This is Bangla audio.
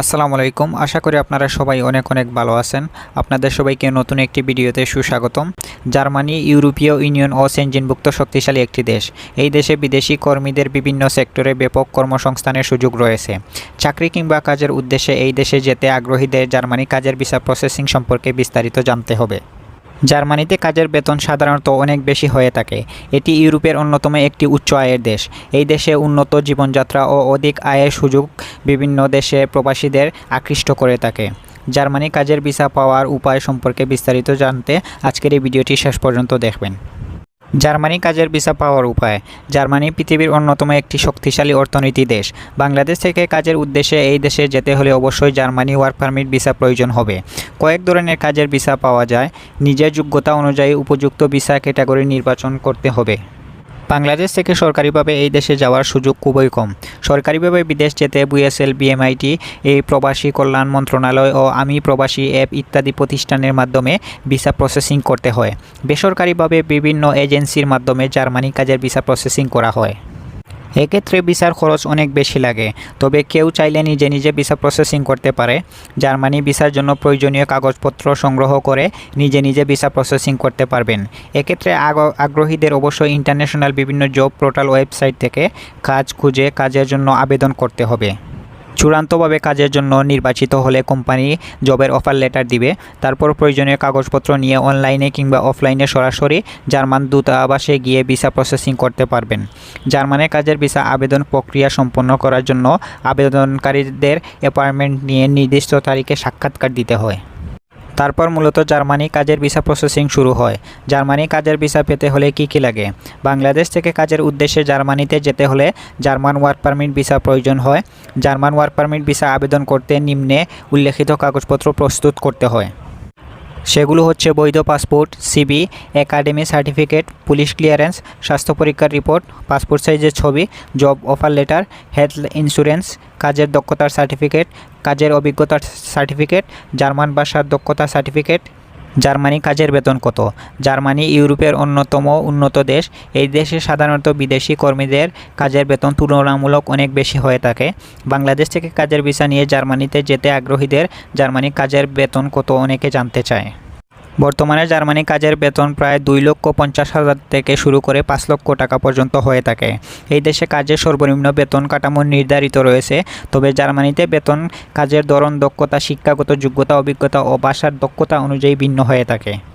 আসসালামু আলাইকুম। আশা করি আপনারা সবাই অনেক অনেক ভালো আছেন। আপনাদের সবাইকে নতুন একটি ভিডিওতে সুস্বাগতম। জার্মানি, ইউরোপীয় ইউনিয়ন ও সেনজিনভুক্ত শক্তিশালী একটি দেশ। এই দেশে বিদেশি কর্মীদের বিভিন্ন সেক্টরে ব্যাপক কর্মসংস্থানের সুযোগ রয়েছে। চাকরি কিংবা কাজের উদ্দেশ্যে এই দেশে যেতে আগ্রহীদের জার্মানি কাজের ভিসা প্রসেসিং সম্পর্কে বিস্তারিত জানতে হবে। জার্মানিতে কাজের বেতন সাধারণত অনেক বেশি হয়ে থাকে। এটি ইউরোপের অন্যতম একটি উচ্চ আয়ের দেশ। এই দেশে উন্নত জীবনযাত্রা ও অধিক আয়ের সুযোগ বিভিন্ন দেশে প্রবাসীদের আকৃষ্ট করে থাকে। জার্মানি কাজের ভিসা পাওয়ার উপায় সম্পর্কে বিস্তারিত জানতে আজকের এই ভিডিওটি শেষ পর্যন্ত দেখবেন। জার্মানি কাজের ভিসা পাওয়ার উপায়। জার্মানি পৃথিবীর অন্যতম একটি শক্তিশালী অর্থনীতি দেশ। বাংলাদেশ থেকে কাজের উদ্দেশ্যে এই দেশে যেতে হলে অবশ্যই জার্মানি ওয়ার্ক পারমিট ভিসা প্রয়োজন হবে। কয়েক ধরনের কাজের ভিসা পাওয়া যায়। নিজের যোগ্যতা অনুযায়ী উপযুক্ত ভিসা ক্যাটাগরি নির্বাচন করতে হবে। বাংলাদেশ থেকে সরকারিভাবে এই দেশে যাওয়ার সুযোগ খুবই কম। সরকারিভাবে বিদেশ যেতে বিএসএল বিএমআইটি এই প্রবাসী কল্যাণ মন্ত্রণালয় ও আমি প্রবাসী অ্যাপ ইত্যাদি প্রতিষ্ঠানের মাধ্যমে ভিসা প্রসেসিং করতে হয়। বেসরকারিভাবে বিভিন্ন এজেন্সির মাধ্যমে জার্মানি কাজের ভিসা প্রসেসিং করা হয়। এক্ষেত্রে ভিসার খরচ অনেক বেশি লাগে। তবে কেউ চাইলে নিজে নিজে ভিসা প্রসেসিং করতে পারে। জার্মানি ভিসার জন্য প্রয়োজনীয় কাগজপত্র সংগ্রহ করে নিজে নিজে ভিসা প্রসেসিং করতে পারবেন। এক্ষেত্রে আগ- আগ্রহীদের অবশ্যই ইন্টারন্যাশনাল বিভিন্ন জব পোর্টাল ওয়েবসাইট থেকে কাজ খুঁজে কাজের জন্য আবেদন করতে হবে। চূড়ান্তভাবে কাজের জন্য নির্বাচিত হলে কোম্পানি জবের অফার লেটার দিবে। তারপর প্রয়োজনীয় কাগজপত্র নিয়ে অনলাইনে কিংবা অফলাইনে সরাসরি জার্মান দূতাবাসে গিয়ে ভিসা প্রসেসিং করতে পারবেন। জার্মানে কাজের ভিসা আবেদন প্রক্রিয়া সম্পন্ন করার জন্য আবেদনকারীদের অ্যাপয়েন্টমেন্ট নিয়ে নির্দিষ্ট তারিখে সাক্ষাৎকার দিতে হয়। তারপর মূলত জার্মানি কাজের ভিসা প্রসেসিং শুরু হয়। জার্মানি কাজের ভিসা পেতে হলে কি কি লাগে? বাংলাদেশ থেকে কাজের উদ্দেশ্যে জার্মানিতে যেতে হলে জার্মান ওয়ার্ক পারমিট ভিসা প্রয়োজন হয়। জার্মান ওয়ার্ক পারমিট ভিসা আবেদন করতে নিম্নে উল্লেখিত কাগজপত্র প্রস্তুত করতে হয়। সেগুলো হচ্ছে বৈধ passport CV academy certificate, police clearance, স্বাস্থ্য পরীক্ষার রিপোর্ট, পাসপোর্ট সাইজের ছবি, job offer letter, health insurance, কাজের দক্ষতার সার্টিফিকেট, কাজের অভিজ্ঞতার সার্টিফিকেট, জার্মান ভাষার দক্ষতা সার্টিফিকেট জার্মানি কাজের বেতন কত? জার্মানি ইউরোপের অন্যতম উন্নত দেশ। এই দেশে সাধারণত বিদেশি কর্মীদের কাজের বেতন তুলনামূলক অনেক বেশি হয়ে থাকে। বাংলাদেশ থেকে কাজের ভিসা নিয়ে জার্মানিতে যেতে আগ্রহীদের জার্মানি কাজের বেতন কত? অনেকে জানতে চায়। বর্তমানে জার্মানি কাজের বেতন প্রায় দুই লক্ষ পঞ্চাশ হাজার থেকে শুরু করে পাঁচ লক্ষ টাকা পর্যন্ত হয়ে থাকে। এই দেশে কাজের সর্বনিম্ন বেতন কাঠামো নির্ধারিত রয়েছে, তবে জার্মানিতে বেতন কাজের ধরন, দক্ষতা, শিক্ষাগত যোগ্যতা, অভিজ্ঞতা ও ভাষার দক্ষতা অনুযায়ী ভিন্ন হয়ে থাকে।